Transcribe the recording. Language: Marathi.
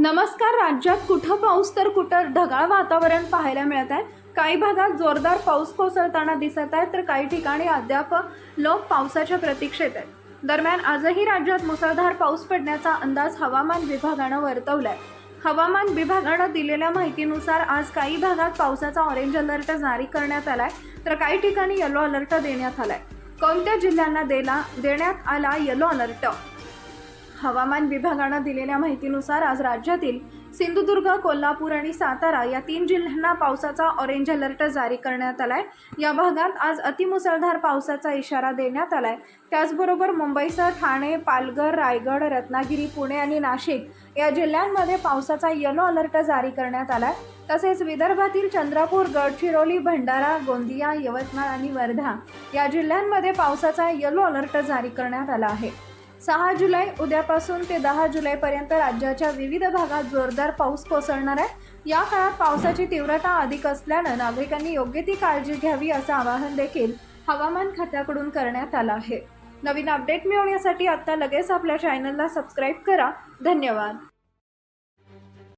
नमस्कार राज्यात कुठं पाऊस तर कुठं ढगाळ वातावरण पाहायला मिळत आहे? काही भागात जोरदार पाऊस कोसळताना दिसत आहे तर काही ठिकाणी अद्याप लोक पावसाच्या प्रतीक्षेत आहेत. दरम्यान आजही राज्यात मुसळधार पाऊस पडण्याचा अंदाज हवामान विभागानं वर्तवला आहे हवामान विभागानं दिलेल्या माहितीनुसार आज काही भागात पावसाचा ऑरेंज अलर्ट जारी करण्यात आलाय तर काही ठिकाणी येलो अलर्ट देण्यात आलाय. कोणत्या जिल्ह्यांना देला देण्यात आला येलो अलर्ट हवामान विभागानं दिलेल्या माहितीनुसार आज राज्यातील सिंधुदुर्ग कोल्हापूर आणि सातारा या तीन जिल्ह्यांना पावसाचा ऑरेंज अलर्ट जारी करण्यात आलाय. या भागात आज अतिमुसळधार पावसाचा इशारा देण्यात आलाय. त्याचबरोबर मुंबईसह ठाणे पालघर रायगड रत्नागिरी पुणे आणि नाशिक या जिल्ह्यांमध्ये पावसाचा येलो अलर्ट जारी करण्यात आलाय. तसेच विदर्भातील चंद्रपूर गडचिरोली भंडारा गोंदिया यवतमाळ आणि वर्धा या जिल्ह्यांमध्ये पावसाचा येलो अलर्ट जारी करण्यात आला आहे. सहा जुलै उद्यापासून ते दहा जुलैपर्यंत राज्याच्या विविध भागात जोरदार पाऊस कोसळणार आहे. या काळात पावसाची तीव्रता अधिक असल्यानं नागरिकांनी योग्य ती काळजी घ्यावी असं आवाहन देखील हवामान खात्याकडून करण्यात आलं आहे. नवीन अपडेट मिळवण्यासाठी आत्ता लगेच आपल्या चॅनलला सबस्क्राईब करा. धन्यवाद.